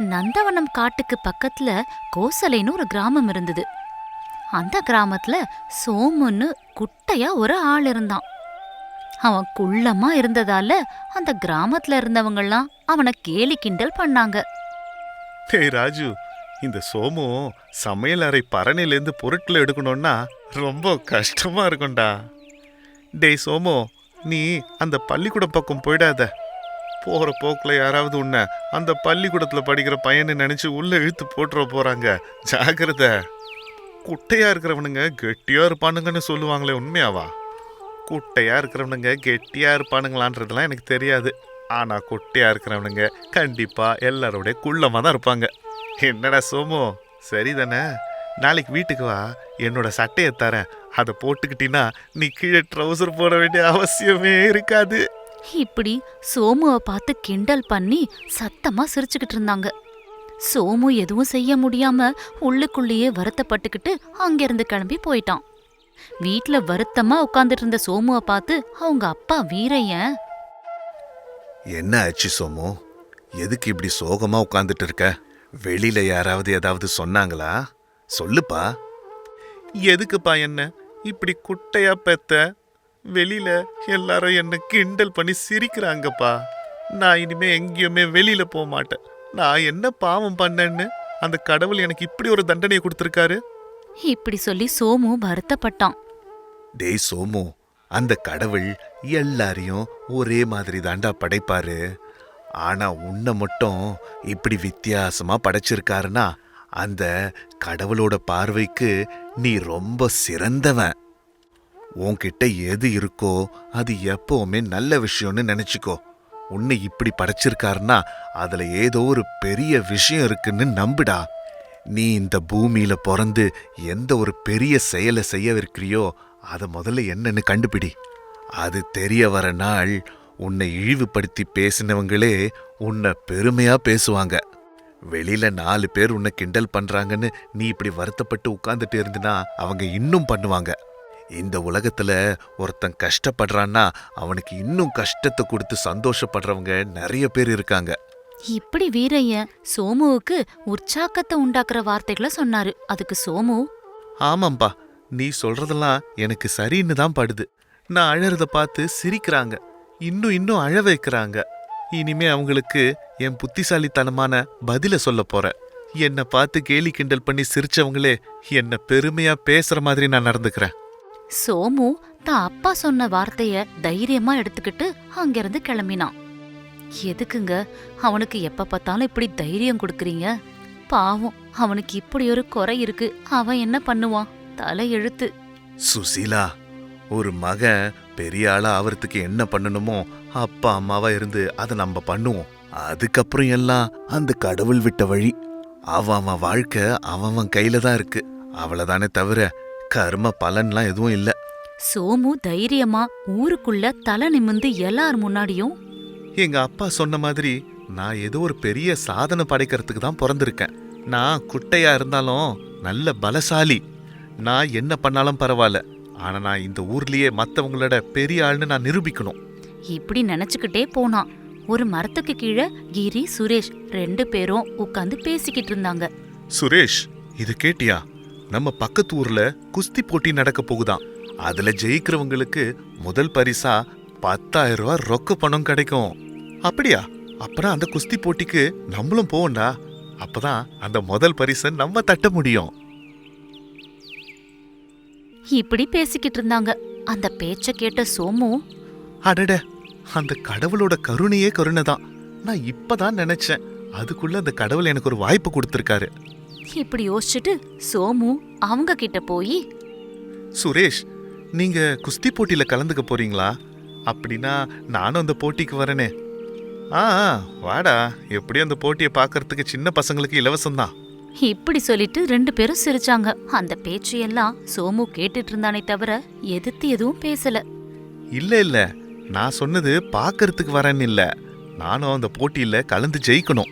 நந்தவனம் காட்டுக்கு பக்கத்துல கோசலைன்னு ஒரு கிராமம் இருந்தது. அந்த கிராமத்துல சோமுன்னு குட்டையா ஒரு ஆள் இருந்தான். அவன் குள்ளமா இருந்ததால அந்த கிராமத்துல இருந்தவங்கெல்லாம் அவனை கேலி கிண்டல் பண்ணாங்க. டேய் ராஜு இந்த சோமு சமையல் அறை பரணிலேருந்து பொருட்களை எடுக்கணும்னா ரொம்ப கஷ்டமா இருக்கும்டா. டேய் சோமு நீ அந்த பள்ளிக்கூடம் பக்கம் போயிடாத. போகிற போக்கில் யாராவது உன்னை அந்த பள்ளிக்கூடத்தில் படிக்கிற பையனை நினச்சி உள்ளே இழுத்து போட்டுற போகிறாங்க ஜாக்கிரதை. குட்டையாக இருக்கிறவனுங்க கெட்டியாக இருப்பானுங்கன்னு சொல்லுவாங்களே உண்மையாவா? குட்டையாக இருக்கிறவனுங்க கெட்டியாக இருப்பானுங்களான்றதுலாம் எனக்கு தெரியாது. ஆனால் குட்டையாக இருக்கிறவனுங்க கண்டிப்பாக எல்லாரோடைய குள்ளமாக தான் இருப்பாங்க. என்னடா சோமு? சரிதானே? நாளைக்கு வீட்டுக்கு வா. என்னோட சட்டையை தரேன். அதை போட்டுக்கிட்டீன்னா நீ கீழே ட்ரௌசர் போட வேண்டிய அவசியமே இருக்காது. இப்படி சோமுவை பார்த்து கிண்டல் பண்ணி சத்தமா சிரிச்சுக்கிட்டு இருந்தாங்க. சோமு எதுவும் செய்ய முடியாம உள்ளுக்குள்ளேயே வருத்தப்பட்டுக்கிட்டு அங்கிருந்து கிளம்பி போயிட்டான். வீட்ல வருத்தமா உட்கார்ந்துட்டு இருந்த சோமுவை பார்த்து அவங்க அப்பா வீரையன் என்ன ஆச்சு சோமு? எதுக்கு இப்படி சோகமா உட்காந்துட்டு இருக்க? வெளியில யாராவது ஏதாவது சொன்னாங்களா? சொல்லுப்பா. எதுக்குப்பா என்ன? இப்படி குட்டையா பெத்த? வெளியில எல்லாரும் என்ன கிண்டல் பண்ணி சிரிக்கிறாங்கப்பா. நான் இனிமே எங்கேயுமே வெளியில போக மாட்டேன். நான் என்ன பாவம் பண்ணேன்னு அந்த கடவுள் எனக்கு இப்படி ஒரு தண்டனையை கொடுத்துருக்காரு? இப்படி சொல்லி சோமு வருத்தப்பட்டான். டேய் சோமு அந்த கடவுள் எல்லாரையும் ஒரே மாதிரி தாண்டா படைப்பாரு. ஆனா உன்னை மட்டும் இப்படி வித்தியாசமா படைச்சிருக்காருன்னா அந்த கடவுளோட பார்வைக்கு நீ ரொம்ப சிறந்தவன். உன்கிட்ட எது இருக்கோ அது எப்பவுமே நல்ல விஷயம்னு நினைச்சுக்கோ. உன்னை இப்படி படைச்சிருக்காருன்னா அதுல ஏதோ ஒரு பெரிய விஷயம் இருக்குன்னு நம்புடா. நீ இந்த பூமியில பிறந்து எந்த ஒரு பெரிய செயலை செய்யவிருக்கிறியோ அதை முதல்ல என்னன்னு கண்டுபிடி. அது தெரிய வர நாள் உன்னை இழிவுபடுத்தி பேசினவங்களே உன்னை பெருமையா பேசுவாங்க. வெளியில நாலு பேர் உன்னை கிண்டல் பண்றாங்கன்னு நீ இப்படி வருத்தப்பட்டு உட்கார்ந்துட்டு இருந்தினா அவங்க இன்னும் பண்ணுவாங்க. இந்த உலகத்துல ஒருத்தன் கஷ்டப்படுறான்னா அவனுக்கு இன்னும் கஷ்டத்தை கொடுத்து சந்தோஷப்படுறவங்க நிறைய பேர் இருக்காங்க. இப்படி வீரையன் சோமுவுக்கு உற்சாகத்தை உண்டாக்குற வார்த்தைகளை சொன்னாரு. அதுக்கு சோமு ஆமாம்பா நீ சொல்றதெல்லாம் எனக்கு சரின்னு தான் படுது. நான் அழறத பார்த்து சிரிக்கிறாங்க. இன்னும் இன்னும் அழ வைக்கிறாங்க. இனிமே அவங்களுக்கு என் புத்திசாலித்தனமான பதில சொல்ல போறேன் என்னை பார்த்து கேலி கிண்டல் பண்ணி சிரிச்சவங்களே என்ன பெருமையா பேசுற மாதிரி நான் நடந்துக்கிறேன். சோமு தான் அப்பா சொன்ன வார்த்தைய தைரியமா எடுத்துக்கிட்டு அங்கிருந்து கிளம்பினான். எதுக்குங்க? அவனுக்கு எப்ப பார்த்தாலும் இப்படி தைரியம் கொடுக்குறீங்க? பாவம் அவனுக்கு இப்படி ஒரு குறை இருக்கு. அவன் என்ன பண்ணுவான்? தலை எழுத்து. சுசீலா ஒரு மகன் பெரிய ஆளா அவரத்துக்கு என்ன பண்ணணுமோ அப்பா அம்மாவா இருந்து அதை நம்ம பண்ணுவோம். அதுக்கப்புறம் எல்லாம் அந்த கடவுள் விட்ட வழி. அவன் அவன் வாழ்க்கை அவன் அவன் கையில தான் இருக்கு. அவ்வளவுதானே தவிர கர்ம பலன்லாம் எதுவும் இல்ல. சோமு தைரியமா ஊருக்குள்ள தலை நிமிந்து எல்லார் முன்னாடியும் எங்க அப்பா சொன்ன மாதிரி நான் ஏதோ ஒரு பெரிய சாதனை படைக்கிறதுக்கு தான் பிறந்திருக்கேன். நான் குட்டையா இருந்தாலும் நல்ல பலசாலி. நான் என்ன பண்ணாலும் பரவாயில்ல. ஆனா நான் இந்த ஊர்லயே மத்தவங்களோட பெரிய ஆள்னு நான் நிரூபிக்கணும். இப்படி நினைச்சுக்கிட்டே போனான் ஒரு மரத்துக்கு கீழே கிரி சுரேஷ் ரெண்டு பேரும் உட்கார்ந்து பேசிக்கிட்டு இருந்தாங்க. சுரேஷ் இது கேட்டியா? நம்ம பக்கத்து ஊர்ல குஸ்தி போட்டி நடக்க போகுதாம். அதுல ஜெயிக்கிறவங்களுக்கு முதல் பரிசா பத்தாயிரம் ரூபாய் ரொக்க பணம் கிடைக்கும். அப்படியா? அப்புறம் அந்த குஸ்தி போட்டிக்கு நம்மளும் போவோம்டா. அப்பதான் அந்த முதல் பரிசை நம்ம தட்ட முடியும். இப்படி பேசிக்கிட்டு இருந்தாங்க. அந்த பேச்ச கேட்ட சோமு அடட அந்த கடவுளோட கருணையே கருணை தான் நான் இப்பதான் நினைச்சேன். அதுக்குள்ள அந்த கடவுள் எனக்கு ஒரு வாய்ப்பு கொடுத்திருக்காரு. இப்படி யோசிச்சுட்டு சோமு அவங்க கிட்ட போய் சுரேஷ் நீங்க குஸ்தி போட்டியில கலந்துக்க போறீங்களா? அப்படின்னா நானும் அந்த போட்டிக்கு வரனே. ஆ வாடா. எப்படியும் அந்த போட்டியை பார்க்கறதுக்கு சின்ன பசங்களுக்கு இலவசம்தான். இப்படி சொல்லிட்டு ரெண்டு பேரும் சிரிச்சாங்க. அந்த பேச்சையெல்லாம் சோமு கேட்டுட்டு இருந்தானே தவிர எதிர்த்து எதுவும் பேசல. இல்ல இல்ல. நான் சொன்னது பார்க்கறதுக்கு வரேன்னு இல்ல. நானும் அந்த போட்டியில கலந்து ஜெயிக்கணும்.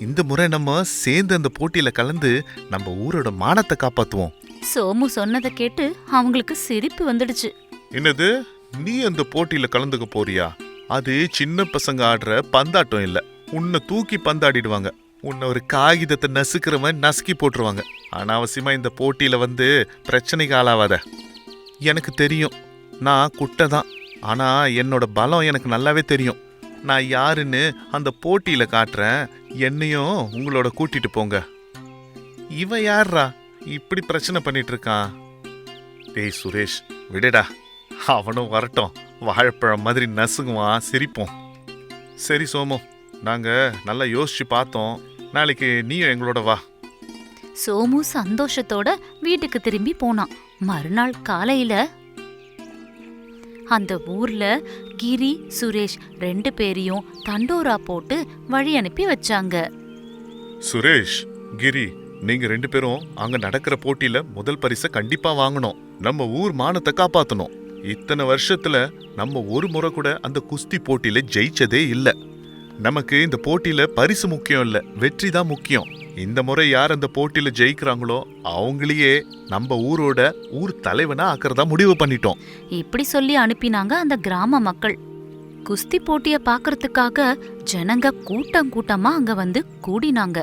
இந்த முறை நம்ம சேர்ந்து அந்த போட்டியில கலந்து நம்ம ஊரோட மானத்தை காப்பாத்துவோம். சோமு சொன்னதை கேட்டு அவங்களுக்கு சிரிப்பு வந்துடுச்சு. என்னது? நீ அந்த போட்டியில கலந்துக்க போறியா? அது சின்ன பசங்க ஆடுற பந்தாட்டம் இல்ல. உன்னை தூக்கி பந்தாடிடுவாங்க. உன்னை ஒரு காகிதத்தை நசுக்கிற மாதிரி நசுக்கி போட்டுருவாங்க. அனாவசியமா இந்த போட்டியில வந்து பிரச்சனைக்கு ஆளாவாத. எனக்கு தெரியும். நான் குட்டை தான் ஆனா என்னோட பலம் எனக்கு நல்லாவே தெரியும். நான் யாருன்னு அந்த போட்டியில காட்டுறேன். என்னையும் உங்களோட கூட்டிட்டு போங்க. இவன் யார்ரா இப்படி பிரச்சனை பண்ணிட்டு இருக்கான். டேய் சுரேஷ் விடுடா. அவனும் வரட்டும். வாழைப்பழம் மாதிரி நசுங்குவான் சிரிப்போம். சரி சோமு நாங்கள் நல்லா யோசிச்சு பார்த்தோம். நாளைக்கு நீயும் எங்களோட வா. சோமு சந்தோஷத்தோட வீட்டுக்கு திரும்பி போனான். மறுநாள் காலையில அந்த ஊர்ல கிரி சுரேஷ் ரெண்டு பேரையும் தண்டோரா போட்டு வழி அனுப்பி வச்சாங்க. சுரேஷ் கிரி நீங்க ரெண்டு பேரும் அங்க நடக்கிற போட்டியில முதல் பரிசை கண்டிப்பா வாங்கணும். நம்ம ஊர் மானத்தை காப்பாத்தணும். இத்தனை வருஷத்துல நம்ம ஒரு முறை கூட அந்த குஸ்தி போட்டியில ஜெயிச்சதே இல்ல. நமக்கு இந்த போட்டியில பரிசு முக்கியம் இல்ல வெற்றி தான் முக்கியம். இந்த முறை யார் அந்த போட்டியில ஜெயிக்கிறாங்களோ அவங்களையே நம்ம ஊரோட ஊர் தலைவனா ஆக்கிறதா முடிவு பண்ணிட்டோம். இப்படி சொல்லி அனுப்பினாங்க அந்த கிராம மக்கள். குஸ்தி போட்டிய பாக்குறதுக்காக ஜனங்க கூட்டம் கூட்டமா அங்க வந்து கூடினாங்க.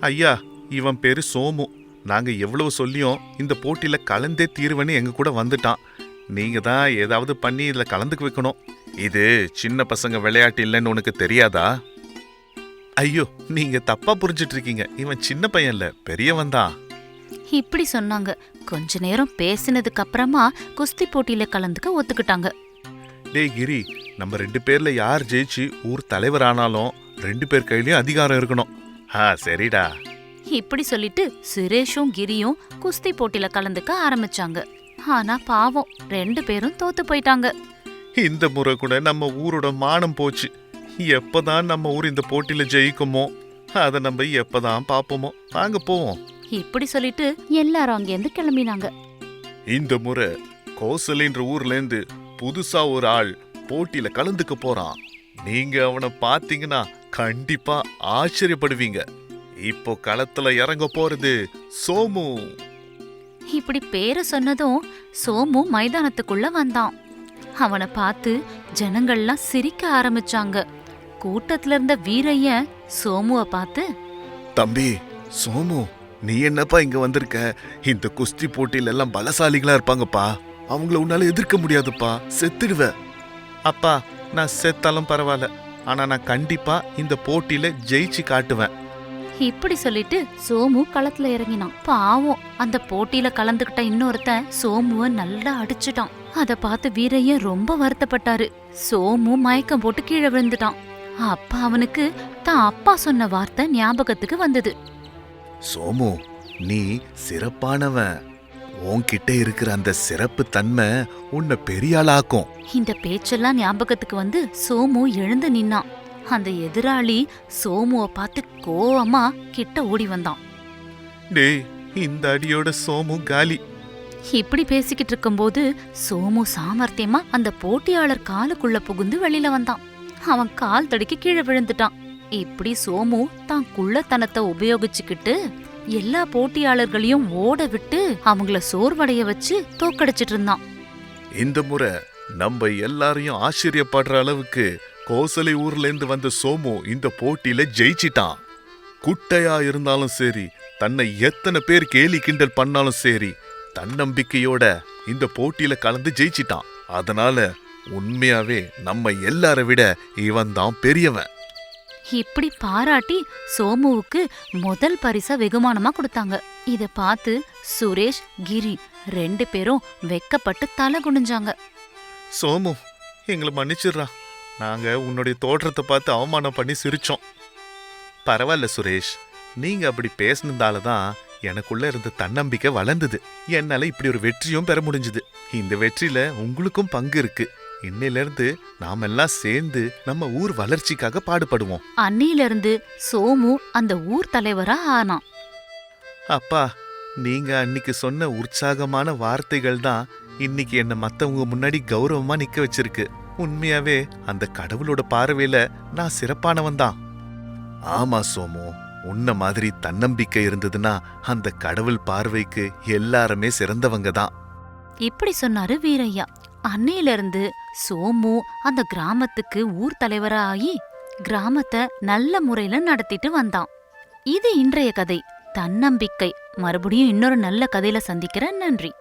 ஐயா இவன் பேரு சோமு. நாங்க எவ்வளவு சொல்லியும் இந்த போட்டியில கலந்தே தீர்வன்னு எங்க கூட வந்துட்டான். நீங்க தான் ஏதாவது பண்ணி இதுல கலந்துக்க வைக்கணும். இது சின்ன பசங்க விளையாட்டு இல்லைன்னு உனக்கு தெரியாதா? ஐயோ நீங்க தப்பா புரிஞ்சிட்டு இருக்கீங்க இவன் சின்ன பையன் இல்ல பெரியவன் தான். இப்படி சொன்னாங்க. கொஞ்ச நேரம் பேசினதுக்கு அப்புறமா குஸ்தி போட்டியில கலந்துக்க ஒத்துக்கிட்டாங்க. டேய் கிரி நம்ம ரெண்டு பேர்ல யார் ஜெயிச்சு ஊர் தலைவர் ஆனாலும் ரெண்டு பேர் கையிலயும் அதிகாரம் இருக்கணும். ஆ சரிடா. இப்படி சொல்லிட்டு சுரேஷும் கிரியும் குஸ்தி போட்டியில கலந்துக்க ஆரம்பிச்சாங்க. ஆனா பாவம் ரெண்டு பேரும் தோத்து போயிட்டாங்க. இந்த முறை கூட நம்ம ஊரோட மானம் போச்சு. எப்பதான் நம்ம ஊர் இந்த போட்டியில ஜெயிக்குமோ அதை நம்ம எப்பதான் பாப்போமோ. வாங்க போவோம். இப்படி சொல்லிட்டு எல்லாரும் அங்கேருந்து கிளம்பினாங்க. இந்த முறை கோசலின்ற ஊர்ல இருந்து புதுசா ஒரு ஆள் போட்டியில கலந்துக்க போறான். நீங்க அவனை பாத்தீங்கன்னா கண்டிப்பா ஆச்சரியப்படுவீங்க. இப்போ களத்துல இறங்க போறது சோமு. இப்படி பேரை சொன்னதும் சோமு மைதானத்துக்குள்ள வந்தான். அவனை பார்த்து ஜனங்கள்லாம் சிரிக்க ஆரம்பிச்சாங்க. கூட்டத்துல இருந்த வீரையன் சோமுவை பார்த்து தம்பி சோமு நீ என்னப்பா இங்க வந்திருக்க? இந்த குஸ்தி போட்டியில எல்லாம் பலசாலிகளா இருப்பாங்கப்பா. அவங்கள உன்னால எதிர்க்க முடியாதுப்பா. செத்துடுவ. அப்பா நான் செத்தாலும் பரவாயில்ல. ஆனா நான் கண்டிப்பா இந்த போட்டியில ஜெயிச்சு காட்டுவேன். இப்படி சொல்லிட்டு சோமு களத்துல இறங்கினான். பாவம் அந்த போட்டியில கலந்துகிட்ட இன்னொருத்தன் சோமுவ நல்லா அடிச்சுட்டான். அத பார்த்து வீரையன் ரொம்ப வருத்தப்பட்டாரு. சோமு மயக்கம் போட்டு கீழே விழுந்துட்டான். அப்ப அவனுக்கு தான் அப்பா சொன்ன வார்த்தை ஞாபகத்துக்கு வந்தது. சோமு நீ சிறப்பானவன். உன்கிட்ட இருக்கிற அந்த சிறப்பு தன்மை உன்னை பெரிய ஆளாக்கும். இந்த பேச்செல்லாம் ஞாபகத்துக்கு வந்து சோமு எழுந்து நின்னான். அந்த எதிராளி சோமுவ பார்த்து கோவமா கிட்ட ஓடி வந்தான். டேய் இந்த அடியோட சோமு காலி. இப்படி பேசிக்கிட்டு இருக்கும்போது சோமு சாமர்த்தியமா அந்த போட்டியாளர் காலுக்குள்ள புகுந்து வெளியில வந்தான். அவன் கால் தடுக்கி கீழே விழுந்துட்டான். இப்படி சோமு தான் குள்ளத்தனத்தை உபயோகிச்சுக்கிட்டு எல்லா போட்டியாளர்களையும் ஓட விட்டு அவங்கள சோர்வடைய வச்சு தோக்கடிச்சிட்டு இருந்தான். இந்த முறை நம்ம எல்லாரையும் ஆச்சரியப்படுற அளவுக்கு கோசலை ஊர்ல இருந்து வந்த சோமு இந்த போட்டியில ஜெயிச்சிட்டான். குட்டையா இருந்தாலும் சரி தன்னை எத்தனை பேர் கேலி கிண்டல் பண்ணாலும் சரி தன்னம்பிக்கையோட இந்த போட்டியில கலந்து ஜெயிச்சிட்டான். அதனால உண்மையாவே நம்ம எல்லார விட இவன் தான் பெரியவன். இப்படி பாராட்டி சோமுவுக்கு முதல் பரிச வெகுமானமா கொடுத்தாங்க. இத பார்த்து சுரேஷ் கிரி ரெண்டு பேரும் வெக்கப்பட்டு தலை குனிஞ்சாங்க. சோமு எங்களை மன்னிச்சிடுறா. நாங்க உன்னுடைய தோற்றத்தை பார்த்து அவமானம் பண்ணி சிரிச்சோம். பரவாயில்ல சுரேஷ் நீங்க அப்படி பேசினதால தான் எனக்குள்ள இருந்த தன்னம்பிக்கை வளர்ந்தது. என்னால இப்படி ஒரு வெற்றியும் பெற முடிஞ்சது. இந்த வெற்றியில உங்களுக்கும் பங்கு இருக்கு. இன்னையில இருந்து நாமெல்லாம் சேர்ந்து நம்ம ஊர் வளர்ச்சிக்காக பாடுபடுவோம். அன்னியிலிருந்து சோமு அந்த ஊர் தலைவரா ஆனான். அப்பா நீங்க அன்னைக்கு சொன்ன உற்சாகமான வார்த்தைகள் தான் இன்னைக்கு என்ன மத்தவங்க முன்னாடி கௌரவமா நிக்க வச்சிருக்கு. உண்மையாவே அந்த கடவுளோட பார்வையில நான் சிறப்பானவன் தான். ஆமா சோமு உன்ன மாதிரி தன்னம்பிக்கை இருந்ததுன்னா அந்த கடவுள் பார்வைக்கு எல்லாருமே சிறந்தவங்க தான். இப்படி சொன்னாரு வீரையா. அன்னையிலிருந்து சோமு அந்த கிராமத்துக்கு ஊர் தலைவராகி கிராமத்தை நல்ல முறையில நடத்திட்டு வந்தான். இது இன்றைய கதை. தன்னம்பிக்கை. மறுபடியும் இன்னொரு நல்ல கதையில சந்திக்கிறேன். நன்றி.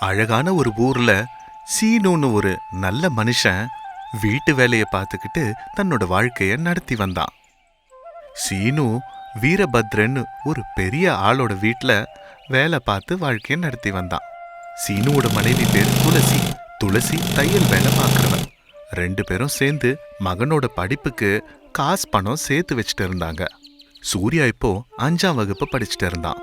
அழகான ஒரு ஊர்ல சீனுன்னு ஒரு நல்ல மனுஷன் வீட்டு வேலையை பார்த்துக்கிட்டு தன்னோட வாழ்க்கையை நடத்தி வந்தான். சீனு வீரபத்ரன்னு ஒரு பெரிய ஆளோட வீட்டில் வேலை பார்த்து வாழ்க்கையை நடத்தி வந்தான். சீனுவோட மனைவி பேர் துளசி. துளசி தையல் வேலை பார்க்கறவன் ரெண்டு பேரும் சேர்ந்து மகனோட படிப்புக்கு காசு பணம் சேர்த்து வச்சுட்டு இருந்தாங்க. சூர்யா இப்போ அஞ்சாம் வகுப்பு படிச்சுட்டு இருந்தான்.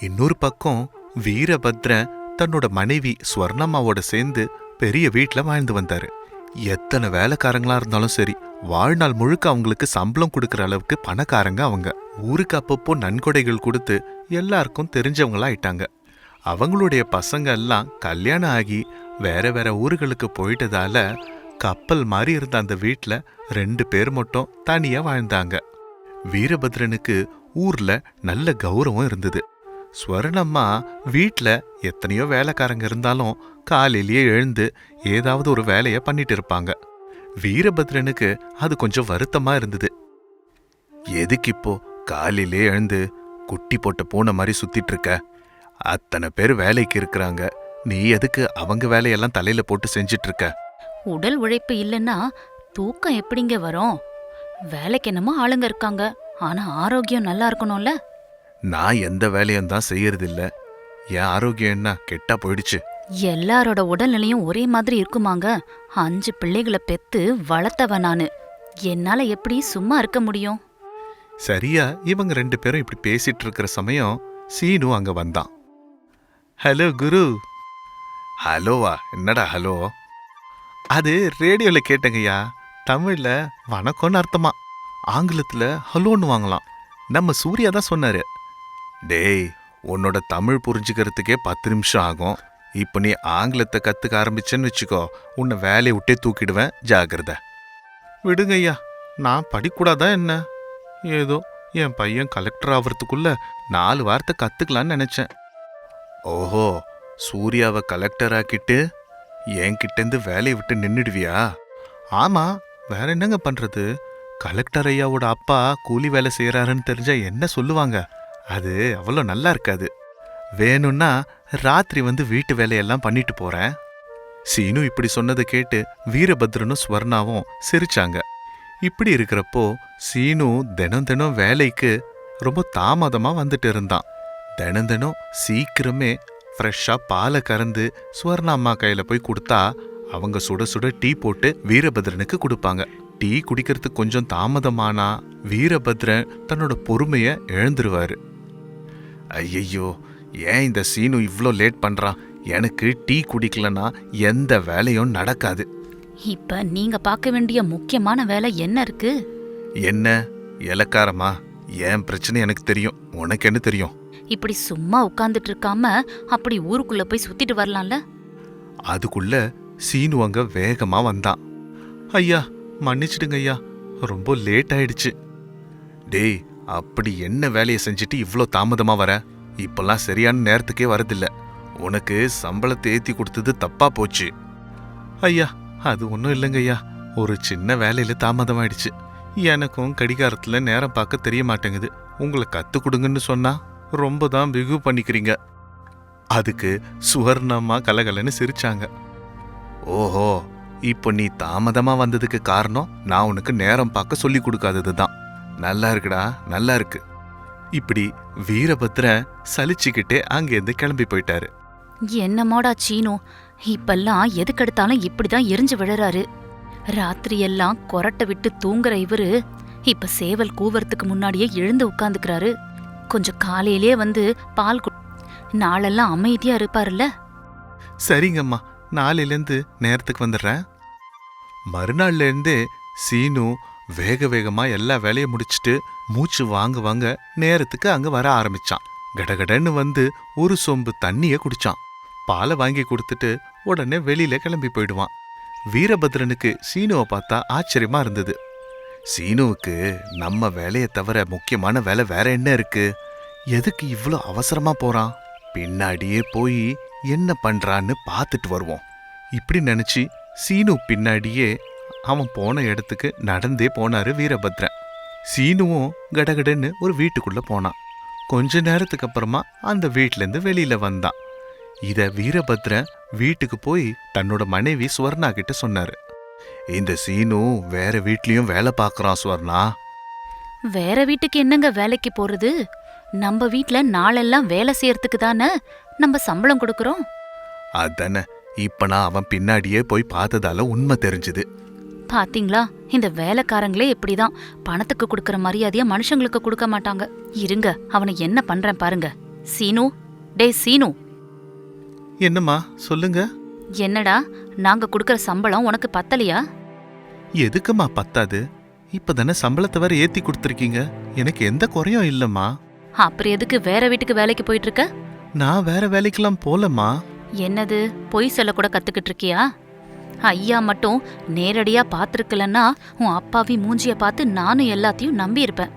இன்னொரு பக்கம் வீரபத்ரன் தன்னோட மனைவி ஸ்வர்ணம்மாவோட சேர்ந்து பெரிய வீட்டில் வாழ்ந்து வந்தாரு. எத்தனை வேலைக்காரங்களா இருந்தாலும் சரி வாழ்நாள் முழுக்க அவங்களுக்கு சம்பளம் கொடுக்கற அளவுக்கு பணக்காரங்க அவங்க. ஊருக்கு அப்பப்போ நன்கொடைகள் கொடுத்து எல்லாருக்கும் தெரிஞ்சவங்களா ஆயிட்டாங்க. அவங்களுடைய பசங்க எல்லாம் கல்யாணம் ஆகி வேற வேற ஊர்களுக்கு போயிட்டதால கப்பல் மாதிரி இருந்த அந்த வீட்ல ரெண்டு பேர் மட்டும் தனியா வாழ்ந்தாங்க. வீரபத்ரனுக்கு ஊர்ல நல்ல கௌரவம் இருந்தது. ஸ்வர்ணம்மா வீட்ல எத்தனையோ வேலைக்காரங்க இருந்தாலும் காலையிலேயே எழுந்து ஏதாவது ஒரு வேலைய பண்ணிட்டு இருப்பாங்க. வீரபத்ரனுக்கு அது கொஞ்சம் வருத்தமா இருந்தது. எதுக்கு இப்போ காலையிலே எழுந்து குட்டி போட்ட பூனை மாதிரி சுத்திட்டு இருக்க? அத்தனை பேர் வேலைக்கு இருக்கிறாங்க. நீ எதுக்கு அவங்க வேலையெல்லாம் தலையில போட்டு செஞ்சிட்டு இருக்க? உடல் உழைப்பு இல்லைன்னா தூக்கம் எப்படிங்க வரும்? வேலைக்கு என்னமோ ஆளுங்க இருக்காங்க. ஆனா ஆரோக்கியம் நல்லா இருக்கணும்ல? நான் எந்த வேலையும் தான் செய்யறதில்ல. என் ஆரோக்கியம் என்ன? கெட்டா போயிடுச்சு. எல்லாரோட உடல்நிலையும் ஒரே மாதிரி இருக்குமாங்க? அஞ்சு பிள்ளைகளை பெத்து வளர்த்தவ நானு. என்னால எப்படி சும்மா இருக்க முடியும்? சரியா இவங்க ரெண்டு பேரும் இப்படி பேசிட்டு இருக்கிற சமயம் சீனு அங்க வந்தான். ஹலோ குரு. ஹலோவா என்னடா ஹலோ அது ரேடியோல கேட்டங்கய்யா. தமிழ்ல வணக்கம்னு அர்த்தமா. ஆங்கிலத்துல ஹலோன்னு வாங்கலாம். நம்ம சூர்யா தான் சொன்னாரு. டேய் உன்னோட தமிழ் புரிஞ்சுக்கிறதுக்கே பத்து நிமிஷம் ஆகும். இப்போ நீ ஆங்கிலத்தை கற்றுக்க ஆரம்பிச்சேன்னு வச்சுக்கோ உன்னை வேலையை விட்டே தூக்கிடுவேன். ஜாகிரதை விடுங்கய்யா நான் படிக்கூடாதா என்ன? ஏதோ என் பையன் கலெக்டர் ஆகிறதுக்குள்ள நாலு வார்த்தை கற்றுக்கலான்னு நினச்சேன். ஓஹோ சூர்யாவை கலெக்டர் ஆக்கிட்டு என்கிட்டேருந்து வேலையை விட்டு நின்றுடுவியா ஆமாம் வேற என்னங்க பண்ணுறது கலெக்டர் ஐயாவோட அப்பா கூலி வேலை செய்கிறாருன்னு தெரிஞ்சால் என்ன சொல்லுவாங்க? அது அவ்வளோ நல்லா இருக்காது. வேணும்னா ராத்திரி வந்து வீட்டு வேலையெல்லாம் பண்ணிட்டு போறேன். சீனு இப்படி சொன்னதை கேட்டு வீரபத்ரனும் ஸ்வர்ணாவும் சிரிச்சாங்க. இப்படி இருக்கிறப்போ சீனு தினம் தினம் வேலைக்கு ரொம்ப தாமதமா வந்துட்டு இருந்தான். தினம் தினம் சீக்கிரமே ஃப்ரெஷ்ஷா பாலை கறந்து ஸ்வர்ணா அம்மா கையில போய் கொடுத்தா அவங்க சுட சுட டீ போட்டு வீரபத்ரனுக்கு கொடுப்பாங்க. டீ குடிக்கிறதுக்கு கொஞ்சம் தாமதமானா வீரபத்ரன் தன்னோட பொறுமைய இழந்துருவாரு. ஐயையோ ஏன் இந்த சீனு இவ்ளோ லேட் பண்றான் எனக்கு டீ குடிக்கலனா எந்த வேலையும் நடக்காது. இப்ப நீங்க பார்க்க வேண்டிய முக்கியமான வேலை என்ன இருக்கு? என்ன? இலக்காரமா என் பிரச்சனை எனக்கு தெரியும். உனக்கு என்ன தெரியும்? இப்படி சும்மா உட்கார்ந்துட்டு இருக்காம அப்படி ஊருக்குள்ள போய் சுத்திட்டு வரலாம்ல? அதுக்குள்ள சீனு அங்க வேகமா வந்தான். ஐயா மன்னிச்சிடுங்க ஐயா. ரொம்ப லேட் ஆயிடுச்சு. டேய் அப்படி என்ன வேலையை செஞ்சுட்டு இவ்வளோ தாமதமாக வர? இப்பெல்லாம் சரியான நேரத்துக்கே வரதில்ல. உனக்கு சம்பளத்தை ஏற்றி கொடுத்தது தப்பா போச்சு. ஐயா அது ஒன்றும் இல்லைங்க ஐயா. ஒரு சின்ன வேலையில் தாமதமாயிடுச்சு. எனக்கும் கடிகாரத்தில் நேரம் பார்க்க தெரிய மாட்டேங்குது. உங்களை கற்றுக் கொடுங்கன்னு சொன்னால் ரொம்ப தான் பிகு பண்ணிக்கிறீங்க. அதுக்கு சுவர்ணம்மா கலகலன்னு சிரிச்சாங்க. ஓஹோ இப்போ நீ தாமதமாக வந்ததுக்கு காரணம் நான் உனக்கு நேரம் பார்க்க சொல்லி கொடுக்காதது தான் நல்லா இருக்குடா நல்லா இருக்கு. இப்படி வீரபத்ரன் சலிச்சுக்கிட்டே அங்கேருந்து கிளம்பி போயிட்டாரு. என்னமாடா சீனு இப்பெல்லாம் எதுக்கெடுத்தாலும் இப்படிதான் எரிஞ்சு விழறாரு. ராத்திரி எல்லாம் கொரட்டை விட்டு தூங்குற இவரு இப்ப சேவல் கூவறதுக்கு முன்னாடியே எழுந்து உட்கார்ந்துக்கிறாரு. கொஞ்சம் காலையிலே வந்து பால் கு நாளெல்லாம் அமைதியா இருப்பாருல்ல? சரிங்கம்மா நாளையிலேருந்து நேரத்துக்கு வந்துடுறேன். மறுநாள்ல இருந்தே சீனு வேக வேகமா எல்லா வேலையும் முடிச்சுட்டு மூச்சு வாங்க வாங்க நேரத்துக்கு அங்க வர ஆரம்பிச்சான். கடகடன்னு வந்து ஒரு சொம்பு தண்ணிய குடிச்சான். பாலை வாங்கி கொடுத்துட்டு உடனே வெளியில கிளம்பி போயிடுவான். வீரபத்ரனுக்கு சீனுவை பார்த்தா ஆச்சரியமா இருந்தது. சீனுவுக்கு நம்ம வேலையை தவிர முக்கியமான வேலை வேற என்ன இருக்கு? எதுக்கு இவ்ளோ அவசரமா போறான்? பின்னாடியே போய் என்ன பண்றான்னு பார்த்துட்டு வருவோம். இப்படி நினைச்சு சீனு பின்னாடியே அவன் போன இடத்துக்கு நடந்தே போனாரு வீரபத்ரன். சீனுவும் கடகடன்னு ஒரு வீட்டுக்குள்ள போனான். கொஞ்ச நேரத்துக்கு அப்புறமா அந்த வீட்லேருந்து வெளியில வந்தான். இத வீரபத்ரன் வீட்டுக்கு போய் தன்னோட மனைவி ஸ்வர்ணா கிட்ட சொன்னாரு. இந்த சீனு வேற வீட்லயும் வேலை பார்க்கறான் ஸ்வர்ணா வேற வீட்டுக்கு என்னங்க வேலைக்கு போறது? நம்ம வீட்ல நாளெல்லாம் வேலை செய்யறதுக்கு தானே நம்ம சம்பளம் கொடுக்கறோம்? அதானே இப்ப நான் அவன் பின்னாடியே போய் பார்த்ததால உண்மை தெரிஞ்சுது. பாத்தீங்களா? இந்த வேலைக்காரங்களே இப்படிதான். பணத்துக்கு கொடுக்கற மரியாதைய மனுஷங்களுக்கு கொடுக்க மாட்டாங்க. இருங்க அவனை என்ன பண்றேன் பாருங்க. சீனு டேய் சீனு. என்னம்மா சொல்லுங்க. என்னடா நாங்க கொடுக்கற சம்பளம் உனக்கு பத்தலையா? எதுக்குமா பத்தாது? இப்பதானே சம்பளத்தை வேற ஏத்தி கொடுத்துருக்கீங்க. எனக்கு எந்த குறையும் இல்லம்மா. அப்புறம் எதுக்கு வேற வீட்டுக்கு வேலைக்கு போயிட்டு இருக்க? நான் வேற வேலைக்கெல்லாம் போலம்மா. என்னது பொய் சொல்ல கூட கத்துக்கிட்டு இருக்கியா? ஐயா மட்டும் நேரடியா பாத்திருக்கலன்னா உன் அப்பாவி மூஞ்சிய பார்த்து நானும் எல்லாத்தையும் நம்பி இருப்பேன்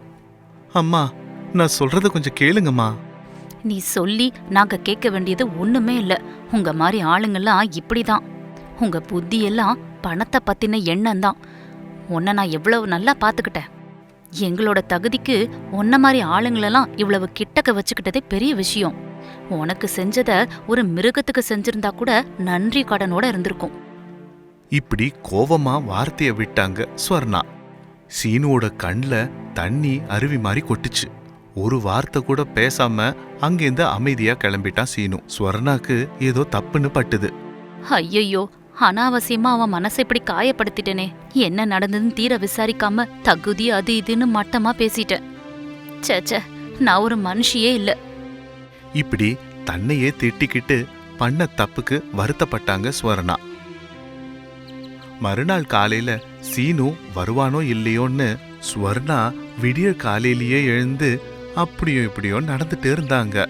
அம்மா நான் சொல்றத கொஞ்சம் கேளுங்கம்மா. நீ சொல்லி நாங்க கேட்க வேண்டியது ஒண்ணுமே இல்ல. உங்க மாதிரி ஆளுங்கெல்லாம் இப்படிதான். உங்க புத்தி எல்லாம் பணத்தை பத்தின எண்ணம் தான் உன்னை நான் எவ்வளவு நல்லா பாத்துக்கிட்டேன் எங்களோட தகுதிக்கு உன்ன மாதிரி ஆளுங்களெல்லாம் இவ்வளவு கிட்டக்க வச்சுக்கிட்டதே பெரிய விஷயம். உனக்கு செஞ்சத ஒரு மிருகத்துக்கு செஞ்சிருந்தா கூட நன்றி கடனோட இருந்திருக்கும். இப்படி கோவமா வார்த்தைய விட்டாங்க ஸ்வர்ணா. சீனுவோட கண்ல தண்ணி அருவி மாதிரி கொட்டுச்சு. ஒரு வார்த்தை கூட பேசாம அங்கேருந்து அமைதியா கிளம்பிட்டான் சீனு. ஸ்வர்ணாக்கு ஏதோ தப்புன்னு பட்டுது. ஐயையோ அனாவசியமா அவன் மனசை இப்படி காயப்படுத்திட்டனே. என்ன நடந்ததுன்னு தீர விசாரிக்காம தகுதி அது இதுன்னு மட்டமா பேசிட்டேன். ச்சே ச்சே நான் ஒரு மனுஷியே இல்ல. இப்படி தன்னையே திட்டிக்கிட்டு பண்ண தப்புக்கு வருத்தப்பட்டாங்க ஸ்வர்ணா. மறுநாள் காலையில சீனு வருவானோ இல்லையோன்னு ஸ்வர்ணா விடிய காலையிலேயே எழுந்து அப்படியோ இப்படியோ நடந்துட்டு இருந்தாங்க.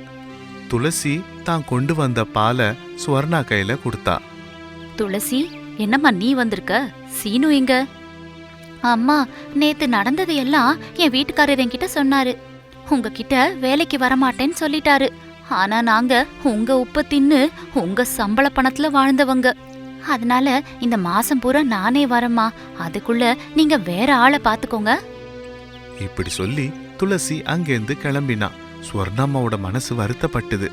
துளசி தான் கொண்டு வந்த பாலை ஸ்வர்ணா கையில கொடுத்தா. துளசி என்னம்மா நீ வந்திருக்க? சீனு எங்க? அம்மா நேத்து நடந்தது எல்லாம் என் வீட்டுக்காரர் என்கிட்ட சொன்னாரு. உங்ககிட்ட வேலைக்கு வரமாட்டேன்னு சொல்லிட்டாரு. ஆனா நாங்க உங்க உப்ப தின்னு உங்க சம்பள பணத்துல வாழ்ந்தவங்க. அதனால இந்த மாசம் பூரா நானே வரேம்மா. அதுக்குள்ள நீங்க வேற ஆளை பாத்துக்கோங்க இப்படி சொல்லி துளசி அங்கேருந்து கிளம்பினா. ஸ்வர்ணம்மாவோட மனசு வருத்தப்பட்டது.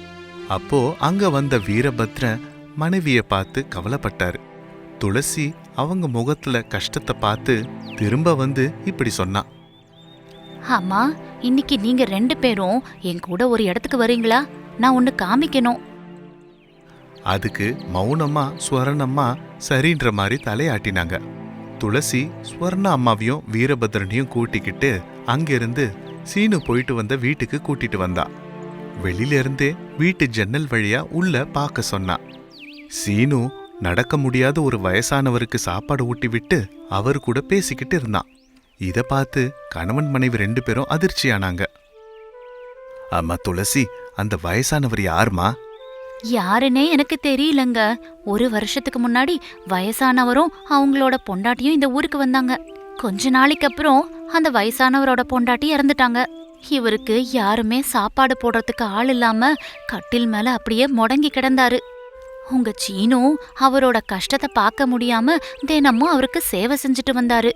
அப்போ அங்க வந்த வீரபத்ரன் மனைவிய பார்த்து கவலைப்பட்டாரு. துளசி அவங்க முகத்துல கஷ்டத்தை பார்த்து திரும்ப வந்து இப்படி சொன்னா. அம்மா இன்னைக்கு நீங்க ரெண்டு பேரும் என் கூட ஒரு இடத்துக்கு வரீங்களா? நான் ஒன்னு காமிக்கணும். அதுக்கு மௌனமா ஸ்வரணம்மா சரின்ற மாதிரி தலையாட்டினாங்க. துளசி ஸ்வர்ண அம்மாவையும் வீரபத்ரனையும் கூட்டிக்கிட்டு அங்கிருந்து சீனு போயிட்டு வந்த வீட்டுக்கு கூட்டிட்டு வந்தா. வெளியில இருந்தே வீட்டு ஜன்னல் வழியா உள்ள பார்க்க சொன்னா. சீனு நடக்க முடியாத ஒரு வயசானவருக்கு சாப்பாடு ஊட்டி விட்டு அவர் கூட பேசிக்கிட்டு இருந்தான் இத பார்த்து கணவன் மனைவி ரெண்டு பேரும் அதிர்ச்சியானாங்க. அம்மா துளசி அந்த வயசானவர் யாருமா? யாருன்னே எனக்கு தெரியலங்க. ஒரு வருஷத்துக்கு முன்னாடி வயசானவரும் அவங்களோட பொண்டாட்டியும் இந்த ஊருக்கு வந்தாங்க. கொஞ்ச நாளைக்கு அப்புறம் அந்த வயசானவரோட பொண்டாட்டி இறந்துட்டாங்க. இவருக்கு யாருமே சாப்பாடு போடுறதுக்கு ஆள் இல்லாம கட்டில் மேல அப்படியே முடங்கி கிடந்தாரு. உங்க சீனு அவரோட கஷ்டத்தை பார்க்க முடியாம தினமும் அவருக்கு சேவை செஞ்சுட்டு வந்தாரு.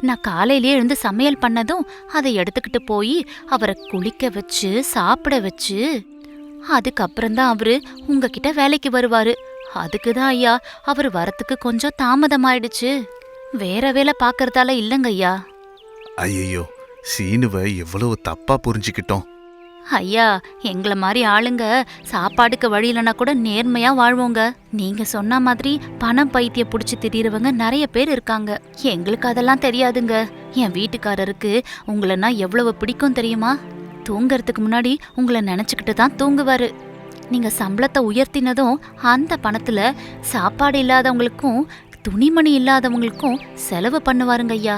நான் காலையிலே எழுந்து சமையல் பண்ணதும் அதை எடுத்துக்கிட்டு போய் அவரை குளிக்க வச்சு சாப்பிட வச்சு அதுக்கப்புறம்தான் அவரு உங்ககிட்ட வேலைக்கு வருவாரு. அதுக்கு தான் ஐயா அவர் வரத்துக்கு கொஞ்சம் தாமதமாயிடுச்சு வேற வேலை பார்க்கறதால இல்லைங்க ஐயா. ஐயோ சீனுவை எவ்வளவு தப்பா புரிஞ்சுக்கிட்டோம். ஐயா எங்கள மாதிரி ஆளுங்க சாப்பாடுக்கு வழி இல்லைன்னா கூட நேர்மையா வாழ்வோங்க. நீங்க சொன்ன மாதிரி பணம் பைத்திய புடிச்சு திரியறவங்க நிறைய பேர் இருக்காங்க. எங்களுக்கு அதெல்லாம் தெரியாதுங்க. என் வீட்டுக்காரருக்கு உங்களன்னா எவ்வளவு பிடிக்கும் தெரியுமா? தூங்கறதுக்கு முன்னாடி உங்களை நினச்சிக்கிட்டு தான் தூங்குவார். நீங்கள் சம்பளத்தை உயர்த்தினதும் அந்த பணத்தில் சாப்பாடு இல்லாதவங்களுக்கும் துணிமணி இல்லாதவங்களுக்கும் செலவு பண்ணுவாருங்க ஐயா.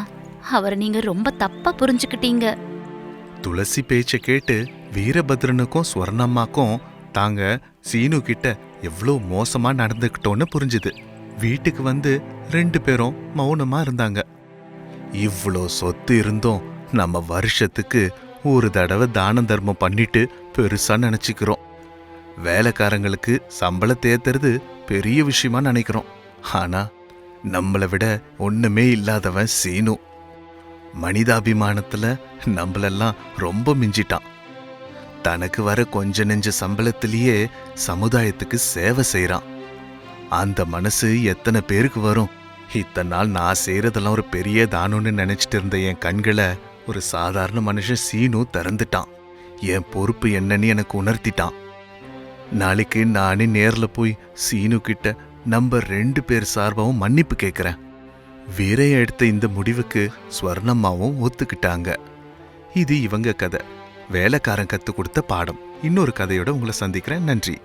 அவரை நீங்கள் ரொம்ப தப்பாக புரிஞ்சுக்கிட்டீங்க. துளசி பேச்சை கேட்டு வீரபத்ரனுக்கும் ஸ்வர்ணம்மாக்கும் தாங்க சீனு கிட்ட எவ்வளோ மோசமா நடந்துக்கிட்டோன்னு புரிஞ்சுது. வீட்டுக்கு வந்து ரெண்டு பேரும் மௌனமா இருந்தாங்க. இவ்வளோ சொத்து இருந்தும் நம்ம வருஷத்துக்கு ஒரு தடவை தான தர்மம் பண்ணிட்டு பெருசா நினைச்சுக்கிறோம். வேலைக்காரங்களுக்கு சம்பளத்தை ஏத்துறது பெரிய விஷயமா நினைக்கிறோம். ஆனா நம்மளை விட ஒண்ணுமே இல்லாதவன் சீனு. மனிதாபிமானத்துல நம்மளெல்லாம் ரொம்ப மிஞ்சிட்டான். தனக்கு வர கொஞ்ச நெஞ்ச சம்பளத்திலேயே சமுதாயத்துக்கு சேவை செய்யறான் அந்த மனசு எத்தனை பேருக்கு வரும்? இத்தனை நாள் நான் செய்யறதெல்லாம் ஒரு பெரிய தானம்னு நினைச்சிட்டு இருந்த என் கண்களை ஒரு சாதாரண மனுஷன் சீனு திறந்துட்டான். என் பொறுப்பு என்னன்னு எனக்கு உணர்த்திட்டான். நாளைக்கு நானே நேரில் போய் சீனு கிட்ட நம்ம ரெண்டு பேர் சார்பாகவும் மன்னிப்பு கேட்குறேன் வீரைய எடுத்த இந்த முடிவுக்கு ஸ்வர்ணம்மாவும் ஒத்துக்கிட்டாங்க. இது இவங்க கதை. வேலைக்காரன் கற்றுக் கொடுத்த பாடம். இன்னொரு கதையோட உங்களை சந்திக்கிறேன். நன்றி.